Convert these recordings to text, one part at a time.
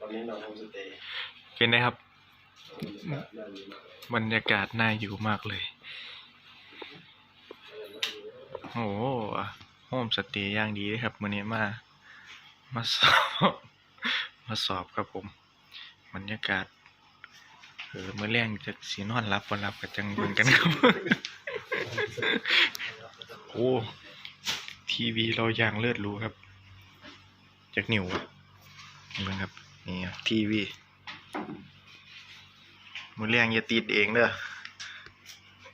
ตอนนี้นอนโฮมสเตย์เป็นไงครับ บรรยากาศน่าอยู่มากเลย โอ้โหโฮมสเตย์อย่างดีเลยครับมื้อนี้มา มาสอบ มาสอบครับผม บรรยากาศเออเมื้อแรงจะสินอนหลับบ่หลับก็จังเบิงกันครับโอ้ทีวีเราอย่างเลิศหรูครับ จากนิวอะ เบิ่งครับนี่ครับทีวีมื้อแรงอย่าติดเองเด้อ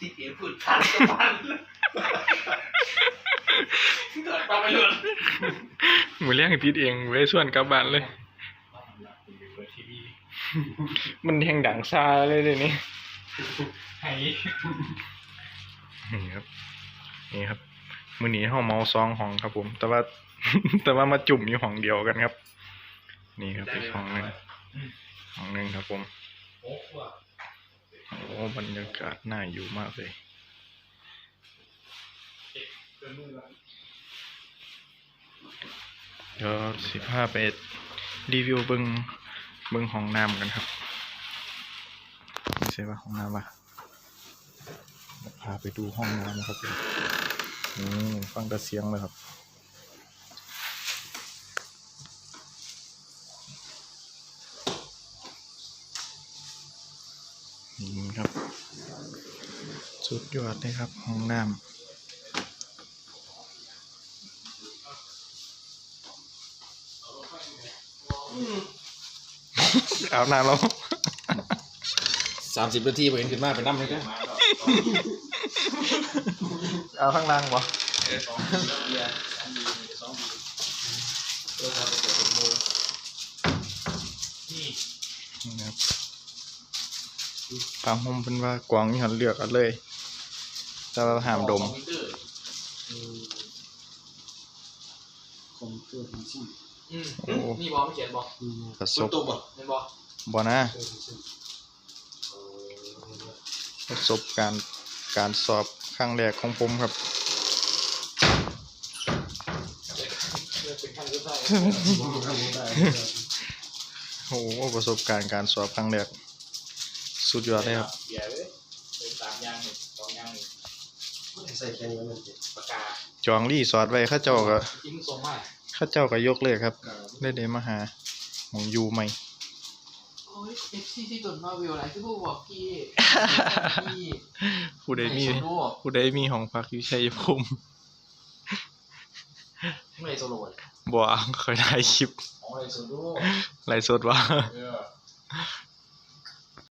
ติดเอฟพูดทันกับมันเกิดปลาไปหลุดมือเลี้ยงติดเองไว้ส่วนกลับบ้านเลยทีวีมันแหงดังซาเลยเลยวนี่ให้นี่ครับนี่ครับมือนี้ห้องเมาซองห้องครับผม แต่ว่า แต่ว่ามาจุ่มอยู่ห้องเดียวกันครับ นี่ครับอีกห้องหนึ่งห้องหนึ่งครับผมโอ้ว่ะโอ้บรรยากาศน่าอยู่มากเลยเกินมือละเดี๋ยวสิพาไปรีวิวเบิงเบิงห้องน้ำกันครับไม่ใช่ว่าห้องน้ำวะพาไปดูห้องน้ำนะครับอืมฟังแต่เสียงเลยครับ ครับ สุดยอดเลยครับ ห้องน้ำอาบน้ำแล้วสามสิบนาทีไปเห็นขึ้นมาเป็นน้ำเลยก็เอาข้างล่างบ่สองเบียร์สองบีสองบีเออครับเปิดเป็นโมนี่นี่ครับ ตามผมเป็นว่ากวางนี่หันเลือกเอันเลยแต่ว่าห้ามดม คอมพิวเตอร์คอมพิวเตอร์ที่อืมโอ้ นี่บอกไม่เขียนบอกประสตัวบตุ่มอะไม่บอกบ่นะประสบการณ์การสอบครั้งแรกของผมครับเป็นขั้นรู้ได้ โอ้โหประสบการณ์การสอบครั้งแรก สุดยอดเลยครับเบียร์เลยเป็นสามยางหนึ่งสองยางหนึ่งใส่แค่นี้มันเจ็บปากกาจองรีสอร์ทไว้เข้าเจ้าก็ทิ้งทรงมากเข้าเจ้าก็ยกเลยครับได้เดมาหาหมองอยู่ใหม่โอ้ยเอฟซีที่ตุนมาวิวอะไรที่พวกบอกพี่พี่ผู้ใดมีไโซโล่ผู้ใดมีห้องพักอยู่ชัยภูมิไม่โซโล่บ่เคยได้คลิปของไอโซโล่ไลฟ์สดว่าเออ